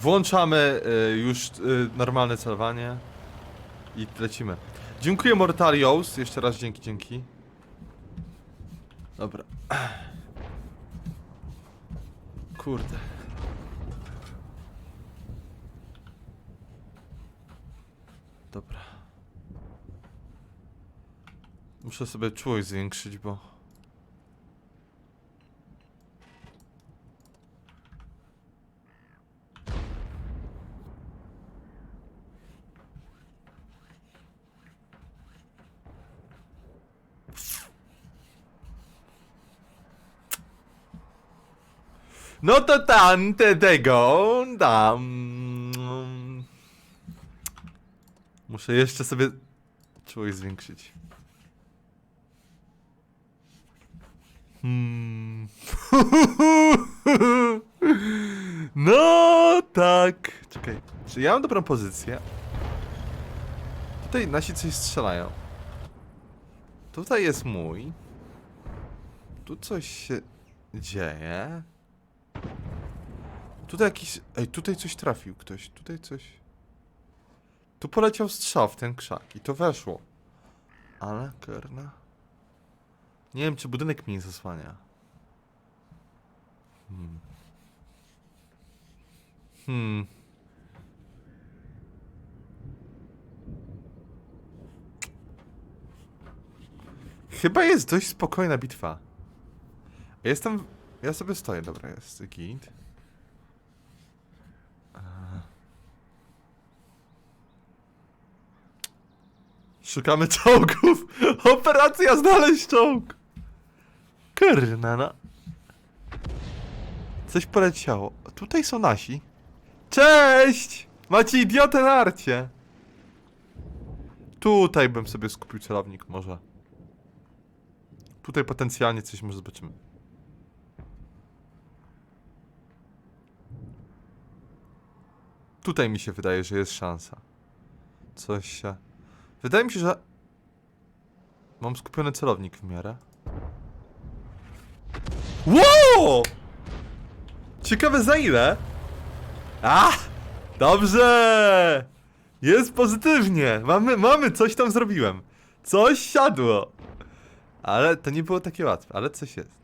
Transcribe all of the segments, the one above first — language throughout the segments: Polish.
Włączamy y, już y, normalne celowanie i lecimy. Dziękuję Mortalios, jeszcze raz dzięki, dzięki. Dobra. Kurde. Dobra. Muszę sobie czułość zwiększyć, bo... No to tam te, tego dam. Muszę jeszcze sobie czułość zwiększyć. Hmm. No tak. Czekaj, czy ja mam dobrą pozycję? Tutaj nasi coś strzelają. Tutaj jest mój. Tu coś się dzieje. Tutaj jakiś... Ej, tutaj coś trafił ktoś. Tutaj coś... Tu poleciał strzał w ten krzak i to weszło. Ale, kurna... Nie wiem, czy budynek mnie nie zasłania. Hmm. Hmm. Chyba jest dość spokojna bitwa. Jestem... Ja sobie stoję, dobra, jest git. Szukamy czołgów! Operacja znaleźć czołg! Kurna, no. Coś poleciało. Tutaj są nasi. Cześć! Macie idiotę na arcie. Tutaj bym sobie skupił celownik może. Tutaj potencjalnie coś może zobaczymy. Tutaj mi się wydaje, że jest szansa. Coś się... Wydaje mi się, że... Mam skupiony celownik w miarę. Wow! Ciekawe za ile? A! Dobrze! Jest pozytywnie! Mamy, mamy, coś tam zrobiłem. Coś siadło. Ale to nie było takie łatwe, ale coś jest.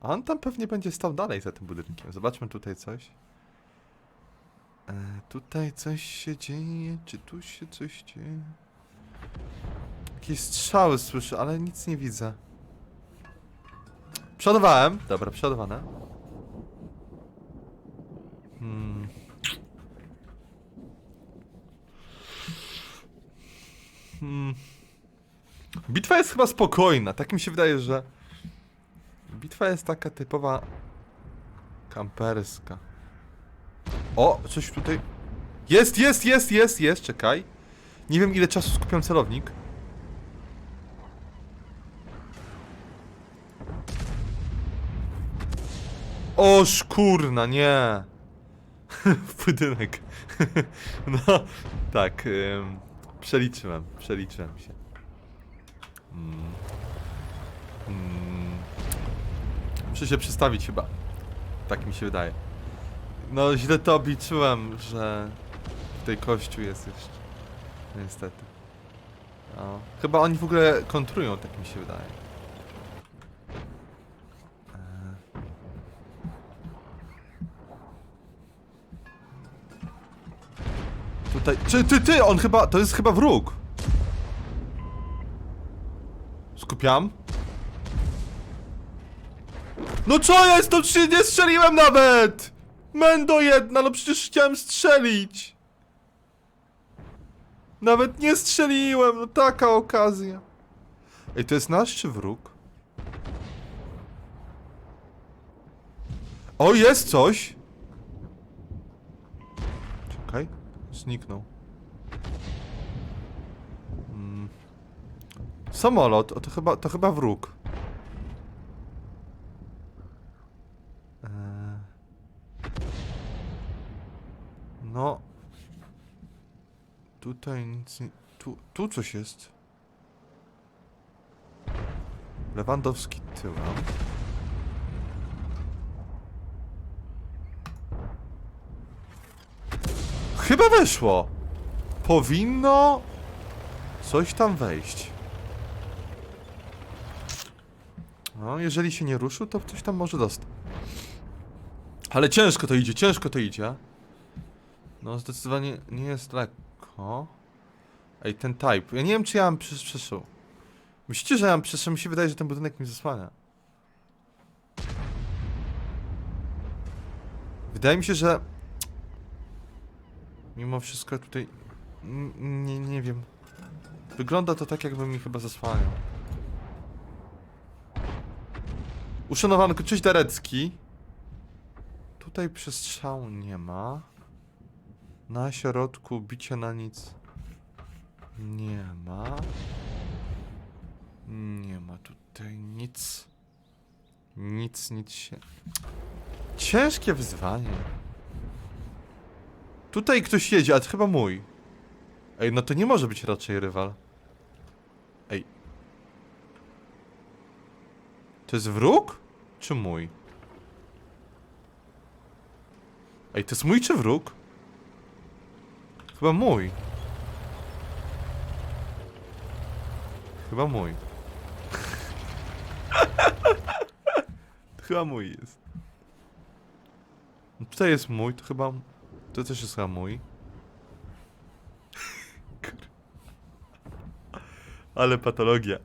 A on tam pewnie będzie stał dalej za tym budynkiem. Zobaczmy tutaj coś. E, tutaj coś się dzieje. Czy tu się coś dzieje? Jakieś strzały słyszę, ale nic nie widzę. Przodowałem. Dobra, przodowane. Hmm. Hmm. Bitwa jest chyba spokojna. Tak mi się wydaje, że bitwa jest taka typowa kamperska. O, coś tutaj. Jest, jest, jest, jest, jest, czekaj. Nie wiem ile czasu skupiam celownik. O szkurna, nie. w budynek. no, tak. Ym, przeliczyłem, przeliczyłem się. Mm. Mm. Muszę się przestawić chyba. Tak mi się wydaje. No, źle to obliczyłem, że tutaj kościół jest jeszcze. Niestety. No. Chyba oni w ogóle kontrują, tak mi się wydaje. Eee. Tutaj. Czy ty, ty, on chyba. To jest chyba wróg. Skupiam. No co jest? To czy nie strzeliłem nawet! Mendo jedna, no przecież chciałem strzelić! Nawet nie strzeliłem, no taka okazja. Ej, to jest nasz czy wróg? O, jest coś! Czekaj, zniknął. Mm. Samolot, o to chyba, to chyba wróg. No. Tutaj nic nie... Tu, tu coś jest. Lewandowski tyłem. Chyba weszło! Powinno... Coś tam wejść. No, jeżeli się nie ruszył, to ktoś tam może dostać. Ale ciężko to idzie, ciężko to idzie. No, zdecydowanie nie jest lekko. Ej, ten type. Ja nie wiem, czy ja mam przesz- przeszł. Myślicie, że ja mam przeszł? Mi się wydaje, że ten budynek mi zasłania. Wydaje mi się, że... Mimo wszystko tutaj... n- Nie, nie wiem. Wygląda to tak, jakby mi chyba zasłaniał. Uszanowanko, cześć Darecki. Tutaj przestrzału nie ma. Na środku bicie na nic nie ma. Nie ma tutaj nic. Nic, nic się... Ciężkie wyzwanie. Tutaj ktoś jedzie, ale to chyba mój. Ej, no to nie może być raczej rywal. Ej. To jest wróg? Czy mój? Ej, to jest mój czy wróg? Chyba mój. Chyba mój. chyba mój jest. No Tutaj jest mój, to chyba... To też jest chyba mój. Ale patologia.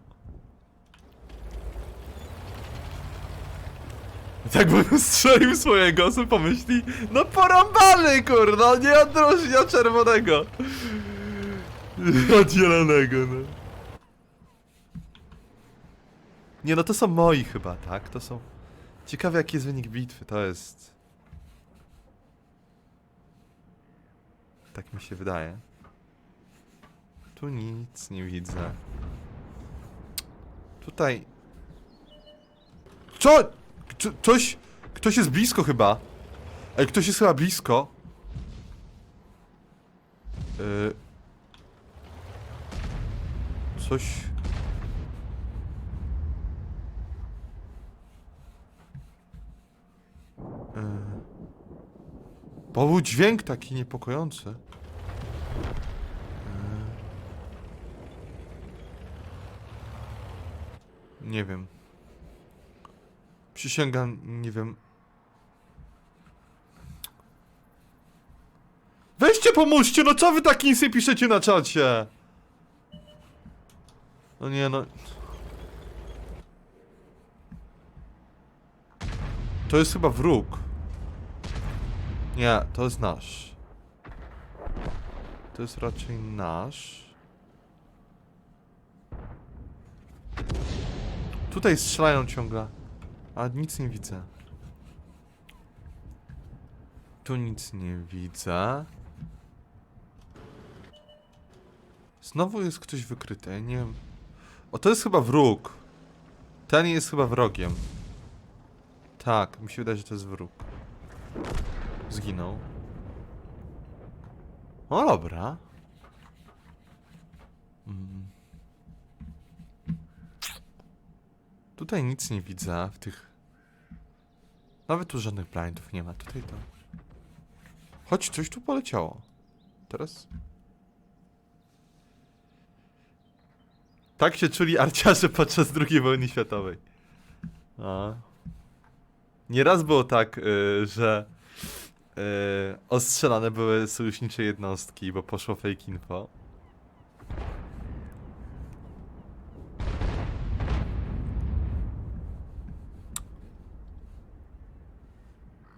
Tak bym strzelił swojego, sobie pomyśli, no porąbany kurno, nie odróżnia czerwonego. Od zielonego, no. Nie no, to są moi chyba, tak? To są... Ciekawe jaki jest wynik bitwy, to jest... Tak mi się wydaje. Tu nic nie widzę. Tutaj... Co? Kto- Ktoś... Ktoś jest blisko chyba. Ej, ktoś jest chyba blisko. Yy... Coś... Bo był dźwięk taki niepokojący. Yy... Nie wiem. Przysięgam, nie wiem. Weźcie pomóżcie, no co wy tak nie piszecie na czacie? No nie no. To jest chyba wróg. Nie, to jest nasz. To jest raczej nasz. Tutaj strzelają ciągle. A nic nie widzę. Tu nic nie widzę. Znowu jest ktoś wykryty, nie wiem. O, to jest chyba wróg. Ten jest chyba wrogiem. Tak, mi się wydaje, że to jest wróg. Zginął. O, dobra. Mm. Tutaj nic nie widzę w tych... Nawet tu żadnych blindów nie ma. Tutaj to... Choć coś tu poleciało. Teraz... Tak się czuli arciarze podczas II wojny światowej. A. Nieraz było tak, y, że y, ostrzelane były sojusznicze jednostki, bo poszło fake info.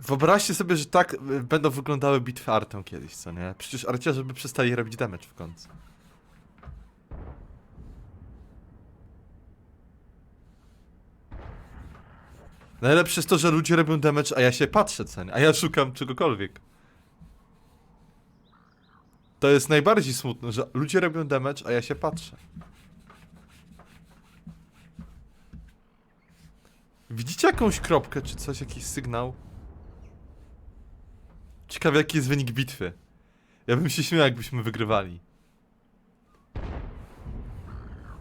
Wyobraźcie sobie, że tak y, będą wyglądały bitwy artą kiedyś, co nie? Przecież arciarze by przestali robić damage w końcu. Najlepsze jest to, że ludzie robią damage, a ja się patrzę, co nie? A ja szukam czegokolwiek. To jest najbardziej smutne, że ludzie robią damage, a ja się patrzę. Widzicie jakąś kropkę, czy coś, jakiś sygnał? Ciekawe, jaki jest wynik bitwy. Ja bym się śmiał, jakbyśmy wygrywali.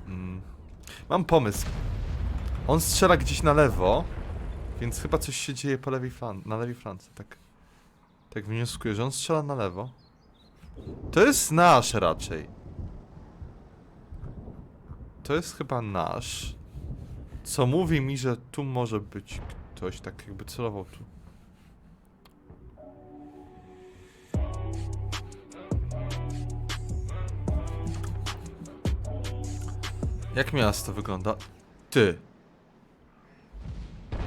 Mm. Mam pomysł. On strzela gdzieś na lewo, więc chyba coś się dzieje po lewej flan na lewej flance, tak. Tak wnioskuję, że on strzela na lewo. To jest nasz raczej. To jest chyba nasz. Co mówi mi, że tu może być ktoś tak jakby celował tu. Jak miasto wygląda? Ty.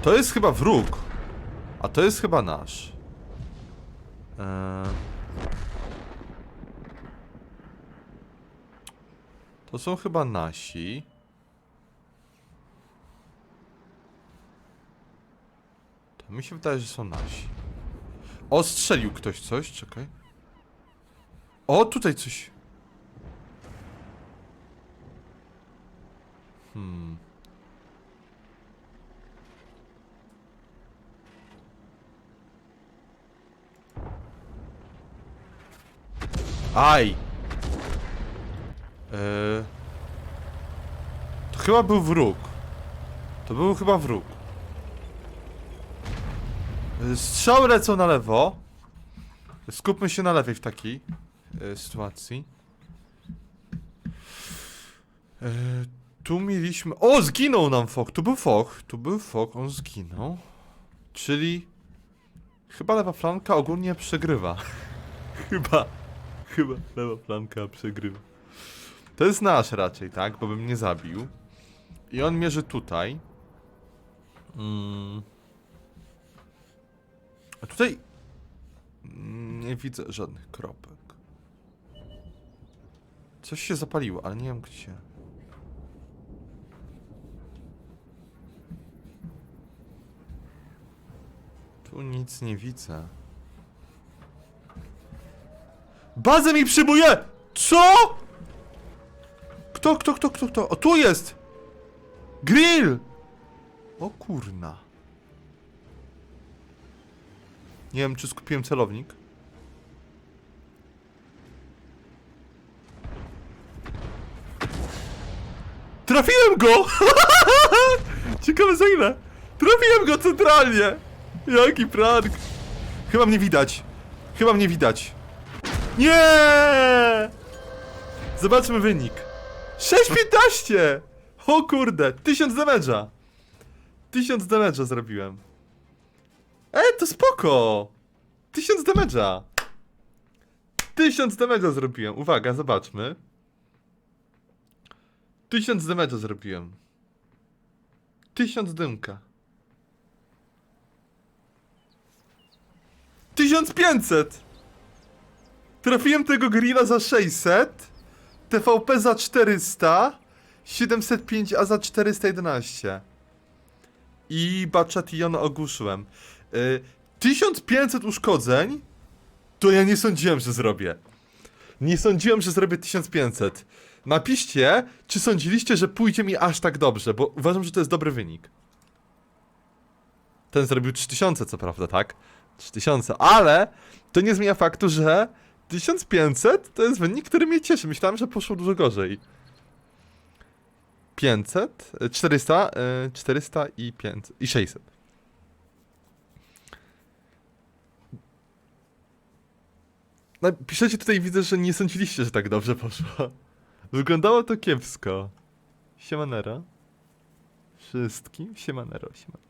To jest chyba wróg. A to jest chyba nasz. Eee... To są chyba nasi. To mi się wydaje, że są nasi. O, strzelił ktoś coś, czekaj. O, tutaj coś. Hmm. Aj! Eee... To chyba był wróg. To był chyba wróg. Eee, Strzały lecą na lewo. Skupmy się na lewej w takiej e, sytuacji. E, tu mieliśmy... O, zginął nam fok. Tu był fok. Tu był fok, on zginął. Czyli... Chyba lewa flanka ogólnie przegrywa. chyba. Chyba lewa flanka przegrywa. To jest nasz raczej, tak? Bo bym nie zabił. I on mierzy tutaj. Mm. A tutaj... Nie widzę żadnych kropek. Coś się zapaliło, ale nie wiem gdzie. Tu nic nie widzę. Bazę mi przyjmuje! Co? Kto, kto, kto, kto, kto? O, tu jest! Grill! O kurna. Nie wiem, czy skupiłem celownik. Trafiłem go! Ciekawe za ile. Trafiłem go centralnie! Jaki prank! Chyba mnie widać. Chyba mnie widać. Nie! Zobaczmy wynik. 6.15! O kurde, 1000 damage'a. 1000 damage'a zrobiłem. E, to spoko! 1000 damage'a. 1000 damage'a zrobiłem. Uwaga, zobaczmy. 1000 damage'a zrobiłem. 1000 dymka. 1500! Trafiłem tego grilla za 600, TVP za 400, 705 a za 411. I Bachatillon ogłuszyłem. Y, 1500 uszkodzeń, to ja nie sądziłem, że zrobię. Nie sądziłem, że zrobię 1500. Napiszcie, czy sądziliście, że pójdzie mi aż tak dobrze, bo uważam, że to jest dobry wynik. Ten zrobił 3000, co prawda, tak? 3000, ale to nie zmienia faktu, że 1500 to jest wynik, który mnie cieszy. Myślałem, że poszło dużo gorzej. 500, e, 400, e, 400 i 500 i 600. No, piszecie tutaj, widzę, że nie sądziliście, że tak dobrze poszło. Wyglądało to kiepsko. Siemanero. Wszystkim siemanero, siemanero.